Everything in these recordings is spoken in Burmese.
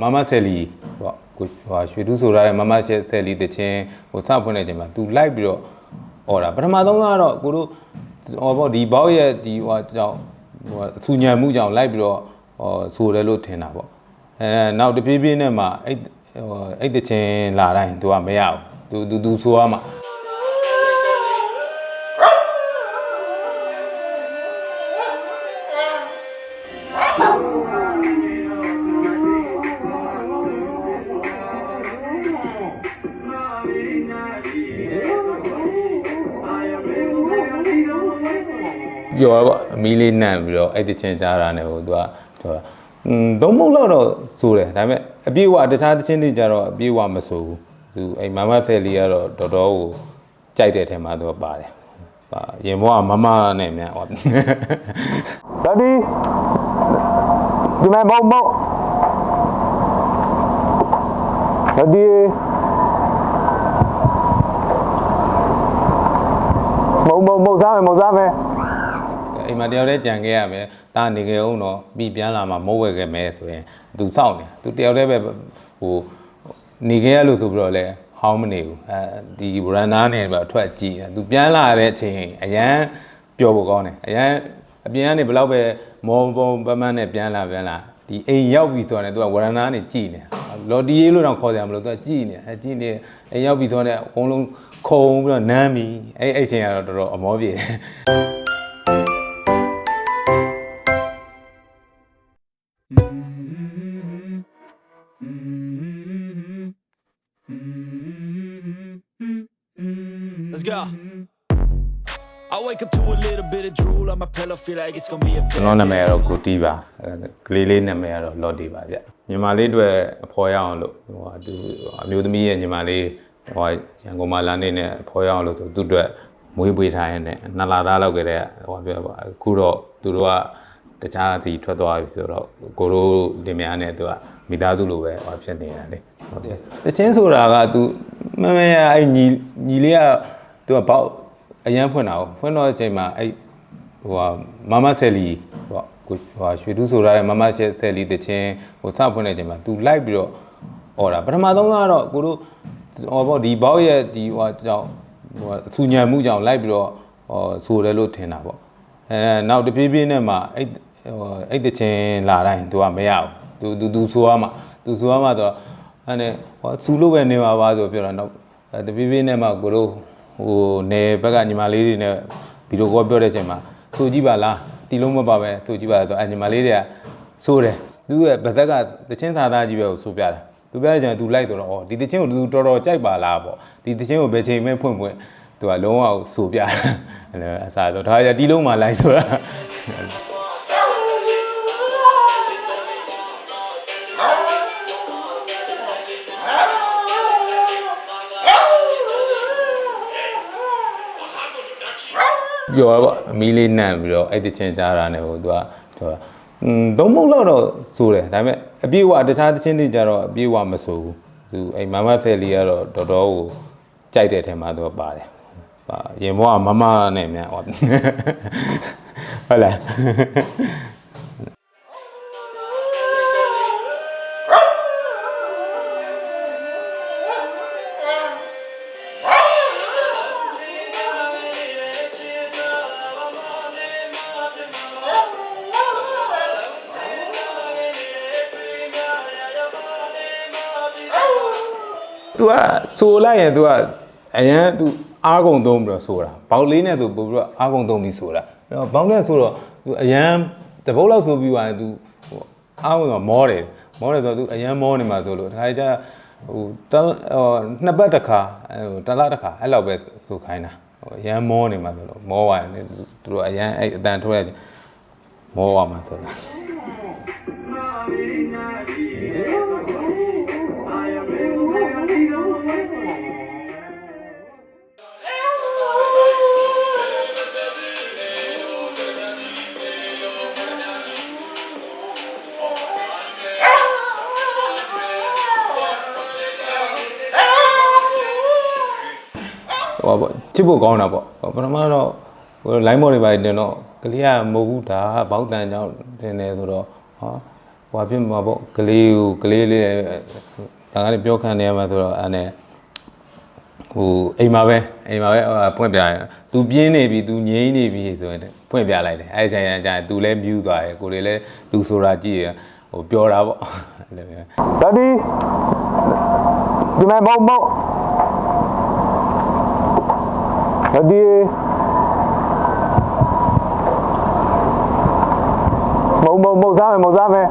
မမဆယ်လီပေါ့ကိုဟိုရွှေတူးဆိုရတဲ့မမဆယ်လီတချင်းဟိုစဖွင့်တဲ့အချိန်မှာ तू လိုက်ပြီးတော့អော်တာပထမဆုံးကတော့ကိုတို့ဟောပေါ့ဒီဘောက်ရဲ့ဒီဟိုကြောင့်ဟိုအဆူညံမှုကြောင့်လိုက်ပြီးတော့ဟောဆိုတယ်လို့ထင်တာပေါ့အဲနောက်တပြေးပြေးနဲ့မှအဲ့ဟိုအဲ့တချင်းလာတိုင်း तू ကမရဘူး तू तू तू ဆိုရမှာ ကြော်ပေါ့အမီးလေးနန့်ပြီးတော့အဲ့တချင်ကြားတာနဲ့ဟိုသူကကြော်တာอืมသုံးမုတ်လောက်တော့စိုးတယ်ဒါပေမဲ့အပြေးဝတခြားတချင်းတွေကြတော့အပြေးဝမစိုးဘူးသူအဲ့မမဆယ်လေးကတော့တော်တော်ကိုကြိုက်တဲ့ထဲမှာသူကပါတယ်ပါရင်ဘောကမမနဲ့မြန်ဟောဒါဒီဒီမဲ့မောက်မောက်ဒါဒီမောက်မောက်မောက်စားမယ်မောက်စားမယ် အိမ်မှာတယောက်တည်းကြံခဲ့ရမယ်တာနေခဲ့အောင်တော့ပြီးပြန်လာမှမဟုတ်ဝဲခဲ့မယ်ဆိုရင်သူစောင့်နေသူတယောက်တည်းပဲဟိုနေခဲ့ရလို့ဆိုပြီးတော့လဲဟောင်းမနေဘူးအဲဒီဗရန်နာနဲ့ပဲအထွက်ကြည့်တယ်သူပြန်လာတဲ့အချိန်အရန်ပျော်ဖို့ကောင်းတယ်အရန်အပြင်ကနေဘလောက်ပဲမောပုံပမန်းနဲ့ပြန်လာပြန်လာဒီအိမ်ရောက်ပြီဆိုတော့ तू ကဝရန်နာနဲ့ကြည်နေလော်တီရေးလို့တော့ခေါ်ကြမလို့ तू ကကြည်နေအဲကြည်နေအိမ်ရောက်ပြီဆိုတော့အကုန်လုံးခုံပြီးတော့နမ်းပြီအဲအဲ့ချိန်ကတော့တော်တော်အမောပြေတယ် go. I wake up to a little bit of drool on my pillow, feel like it's gonna be a ကျွန် bad တော်နာမည်ကတော့ကိုတီးပါအဲကလေးလေးနာမည်ကတော့လော်တီပါဗျညီမလေးတွေအဖော်ရအောင်လို့ဟိုဟာသူအမျိုးသမီးရဲ့ညီမလေးဟိုဟာရန်ကုန်မှာလာနေနဲ့အဖော်ရအောင်လို့ဆိုသူ့အတွက်မွေးပွေးထားရတဲ့နှစ်လသားလောက်ကြတဲ့ဟိုပြောပါအခုတော့သူတို့ကတခြားစီထွက်သွားပြီဆိုတော့ကိုတို့တင်များနဲ့သူကမိသားစုလိုပဲဟိုဖြစ်နေတာလေဟုတ်တယ်တချင်းဆိုတာကသူမမရအဲ့ညီညီလေးက သူကဘောက်အရန်ဖွင့်တာကိုဖွင့်တော့အချိန်မှာအဲ့ ဟိုဟာမမဆယ်လီပေါ့ကိုဟိုဟာရွှေတူးဆိုရတဲ့မမဆယ်လီတချင်းဟိုစဖွင့်တဲ့အချိန်မှာ तू လိုက်ပြီးတော့អော်တာပထမဆုံးကတော့ကိုတို့ဟောပေါ့ဒီဘောက်ရဲ့ဒီဟိုဟာကြောင့်ဟိုအဆူညံမှုကြောင့်လိုက်ပြီးတော့ဟောဆိုတယ်လို့ထင်တာပေါ့အဲနောက်တပြေးပြေးနဲ့မှအဲ့ဟိုအဲ့တချင်းလာတိုင်း तू ကမရဘူး तू तू तू ဆိုရမှာ तू ဆိုရမှာဆိုတော့အဲ့နဲ့ဟောဆူလို့ပဲနေပါပါဆိုပြောတာနောက်အဲတပြေးပြေးနဲ့မှကိုတို့ ဟိုနေဘက်ကညီမလေးတွေနဲ့ဗီဒီယိုကောပြောတဲ့အချိန်မှာဆိုကြည့်ပါလားတီလုံးမပါပဲဆိုကြည့်ပါဆိုတော့အဲညီမလေးတွေကဆိုတယ်သူ့ရဲ့ဗဇက်ကတချင်းသာသားကြီးပဲကိုဆိုပြတာသူပြတဲ့အချိန်သူလိုက်တော့ဩဒီတချင်းကိုသူတော်တော်ကြိုက်ပါလားပေါ့ဒီတချင်းကိုဘယ်ချိန်မှဖွင့်ဖွင့်သူကလုံးဝဆိုပြတာအဲ့လိုအစားတော့ဒါကြတီလုံးမှလိုက်ဆိုတာ ကြော်ပေါ့အမီးလေးနန့်ပြီးတော့အဲ့တချင်းကြားတာနဲ့ဟိုသူကကြော်တာอืมသုံးမုတ်လောက်တော့စိုးတယ်ဒါပေမဲ့အပြေးဝတခြားတချင်းတွေကြတော့အပြေးဝမစိုးဘူးသူအဲ့မမဆယ်လေးကတော့တော်တော်ကိုကြိုက်တဲ့ထဲမှာသူကပါတယ်ပါရင်ဘောကမမနဲ့မြန်ဟောဟုတ်လား तू ကဆိုလိုက်ရင် तू ကအရန် तू အားကုန်သုံးပြီးတော့ဆိုတာဘောက်လေးနဲ့ तू ပို့ပြီးတော့အားကုန်သုံးပြီးဆိုတာအဲ့တော့ဘောက်နဲ့ဆိုတော့ तू အရန်တပုတ်လောက်ဆိုပြီးသွားရင် तू ဟိုအားကုန်ကမောတယ်မောတယ်ဆိုတော့ तू အရန်မောနေမှာဆိုလို့တခါကျဟိုတဟိုနှစ်ပတ်တစ်ခါဟိုတစ်လတစ်ခါအဲ့လောက်ပဲဆိုခိုင်းတာဟိုအရန်မောနေမှာဆိုလို့မောသွားရင် तू တို့အရန်အဲ့အတန်ထွက်ရမောသွားမှာဆိုတာ ဟိုပေါ့ချစ်ဖို့ကောင်းတာပေါ့ပထမတော့ဟို line မော်တွေပါတင်တော့ကလေးကမဟုတ်ဘူးဒါကဘောက်တန်ကြောင့်တင်နေဆိုတော့ဟာဟဟိုဖြစ်မှာပေါ့ကလေးကိုကလေးလေးဒါကလည်းပြောခံနေရမှာဆိုတော့အဲ့နဲ့ဟိုအိမ်မှာပဲအိမ်မှာပဲဟိုပွင့်ပြရင်သူပြင်းနေပြီသူငြိမ်းနေပြီဆိုရင်ပွင့်ပြလိုက်တယ်အဲ့ဒီချိန်ကျရင်သူလည်းမြူးသွားတယ်ကိုယ်လည်းသူဆိုတာကြည့်ရဟိုပြောတာပေါ့အဲ့လိုမျိုးဒါဒီဒီမဲ့မောင် မောင်ဒါဒီမောင်မောင်မောင်စားမယ်မောင်စားမယ်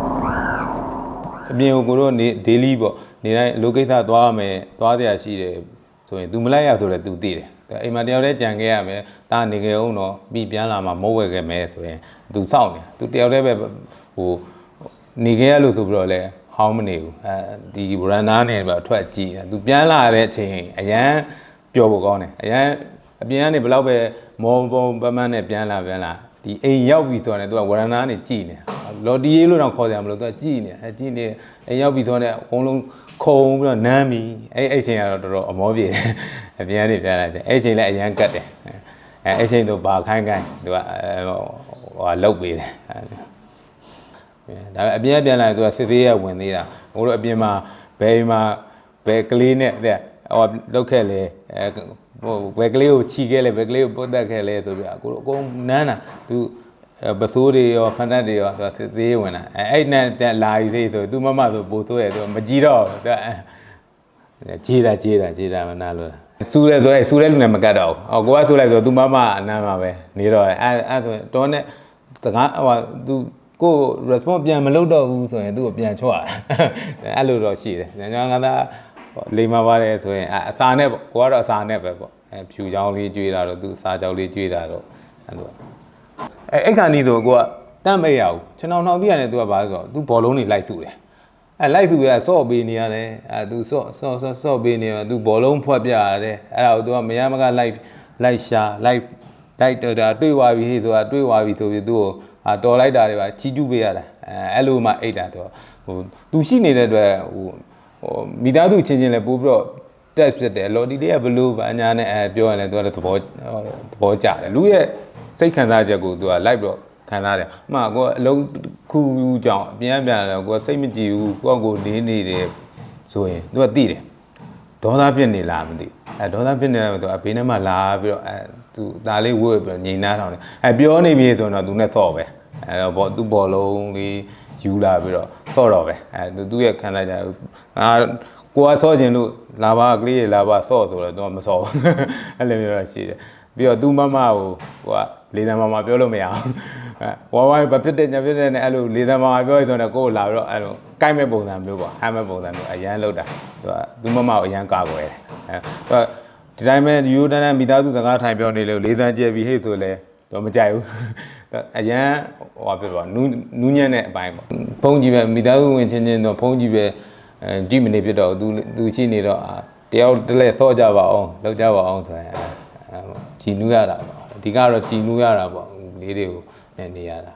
အပြင်ကိုကိုတို့နေ daily ပေါ့နေတိုင်းအလုပ်ကိစ္စသွားရမယ်သွားစရာရှိတယ်ဆိုရင် तू မလိုက်ရဆိုလည်း तू သိတယ်ဒါအိမ်မှာတယောက်တည်းကြံခဲ့ရမယ်တာနေခဲ့အောင်တော့ပြီးပြန်လာမှမဟုတ်ဝဲခဲ့မယ်ဆိုရင် तू စောင့်နေ तू တယောက်တည်းပဲဟိုနေခဲ့ရလို့ဆိုပြီးတော့လဲဟောင်းမနေဘူးအဲဒီ runner နဲ့ပဲအထွက်ကြည့်တယ် तू ပြန်လာတဲ့အချိန်အရန်ပျော်ဖို့ကောင်းတယ်အရန် အပြင်ကနေဘယ်လောက်ပဲမောပုံပမန်းနဲ့ပြန်လာပြန်လာဒီအိမ်ရောက်ပြီဆိုတော့ तू ကဝရဏာနဲ့ကြည်နေလော်တီရေးလို့တော့ခေါ်ကြမလို့ तू ကကြည်နေအဲကြည်နေအိမ်ရောက်ပြီဆိုတော့အကုန်လုံးခုံပြီးတော့နမ်းပြီအဲ့အဲ့ချိန်ကတော့တော်တော်အမောပြေတယ်အပြင်ကနေပြန်လာချိန်အဲ့ချိန်လည်းအရန်ကတ်တယ်အဲအဲ့ချိန်တော့ဘာခိုင်းခိုင်း तू ကဟိုဟာလောက်ပေးတယ်ဒါပေမဲ့အပြင်ပြန်လာရင် तू ကစစ်သေးရဝင်သေးတာဟိုတို့အပြင်မှာဘယ်မှာဘယ်ကလေးနဲ့တဲ့ဟိုလောက်ခဲ့လေအဲ ဟိုဘယ်ကလေးကိုခြီခဲ့လဲဘယ်ကလေးကိုပုတ်တက်ခဲ့လဲဆိုပြီးအကိုတို့အကုန်နမ်းတာ तू ပစိုးတွေရောဖန်တက်တွေရောသူကသေးဝင်တာအဲအဲ့နဲ့တက်လာရီသေးဆိုသူမမဆိုပို့ဆိုးရသူမကြည့်တော့သူဂျေးတာဂျေးတာဂျေးတာမနာလို့စူးရဲဆိုရဲစူးရဲလူနဲ့မကတ်တော့ဘူးအော်ကိုကစူးလိုက်ဆိုသူမမအနမ်းမှာပဲနေတော့အဲအဲ့ဆိုတော့နဲ့တကားဟိုသူကို response ပြန်မလုပ်တော့ဘူးဆိုရင်သူ့ကိုပြန်ချော့ရအဲ့လိုတော့ရှိတယ်ညညငါသား လိမ္မာပါတယ်ဆိုရင်အစာနဲ့ပေါ့ကိုကတော့အစာနဲ့ပဲပေါ့အဲဖြူချောင်းလေးကျွေးတာတော့သူအစာချောင်းလေးကျွေးတာတော့အဲ့လိုအဲအဲ့ခါနီးတော့ကိုကတမ်းမရဘူးကျွန်တော်နှောင်ပြရတယ်သူကဘာလဲဆိုတော့သူဘောလုံးတွေလိုက်စုတယ်အဲလိုက်စုရဆော့ပေးနေရတယ်အဲသူဆော့ဆော့ဆော့ဆော့ပေးနေရသူဘောလုံးဖွက်ပြရတယ်အဲ့ဒါကိုသူကမရမကလိုက်လိုက်ရှာလိုက်လိုက်တော့ဒါတွေးသွားပြီဟေ့ဆိုတာတွေးသွားပြီဆိုပြီးသူ့ကိုအာတော်လိုက်တာတွေပါချီကျူးပေးရတာအဲအဲ့လိုမှအိတ်တာသူဟိုသူရှိနေတဲ့အတွက်ဟို ဟိုမိသားစုချင်းချင်းလည်းပို့ပြီးတော့တက်ဖြစ်တယ်လော်ဒီလေးကဘလို့ဘာညာနဲ့အဲပြောရင်လည်းသူကလည်းသဘောသဘောကျတယ်လူရဲ့စိတ်ခံစားချက်ကိုသူကလိုက်ပြီးတော့ခံစားတယ်။အမှကိုကအလုံးခုကြောင့်အပြန်ပြန်တယ်ကိုကစိတ်မကြည်ဘူးကိုကကိုနေနေတယ်ဆိုရင်သူကသိတယ်။ဒေါသဖြစ်နေလားမသိဘူး။အဲဒေါသဖြစ်နေတယ်သူကဘေးထဲမှာလာပြီးတော့အဲသူဒါလေးဝှေ့ပြီးတော့ညင်နာထောင်တယ်။အဲပြောနေပြီဆိုတော့သူနဲ့ဆော့ပဲ။ အဲတော့ဘောသူ့ဘောလုံးလေးယူလာပြီးတော့ဆော့တော့ပဲ။အဲသူသူ့ရဲ့ခံစားချက်အာကိုကဆော့ခြင်းလို့လာပါကလေးရလာပါဆော့ဆိုတော့သူကမဆော့ဘူး။အဲ့လိုမျိုးတော့ရှိတယ်။ပြီးတော့သူ့မမကိုကိုကလေးတန်းမမပြောလို့မရအောင်အဲဝါဝိုင်းဘာဖြစ်တဲ့ညာဖြစ်တဲ့နဲ့အဲ့လိုလေးတန်းမမပြောရဆိုတော့ကိုယ်လာပြီးတော့အဲ့လိုကိုက်မဲ့ပုံစံမျိုးပေါ့ဟမ်းမဲ့ပုံစံမျိုးအရန်လောက်တာသူကသူ့မမကိုအရန်ကာကွယ်တယ်အဲသူကဒီတိုင်းပဲယူတန်းတန်းမိသားစုစကားထိုင်ပြောနေလို့လေးတန်းကျဲပြီးဟေ့ဆိုလဲတော့မကြိုက်ဘူး အရန်ဟိုပြောပါနူးနူးညံ့တဲ့အပိုင်းပေါ့ဖုန်းကြီးပဲမိသားစုဝင်ချင်းချင်းတော့ဖုန်းကြီးပဲအဲကြည့်မနေဖြစ်တော့သူသူရှိနေတော့တယောက်တလဲဆော့ကြပါအောင်လောက်ကြပါအောင်ဆိုရင်အဲကြည်နူးရတာပေါ့အဓိကတော့ကြည်နူးရတာပေါ့လေးတွေကိုနဲ့နေရတာ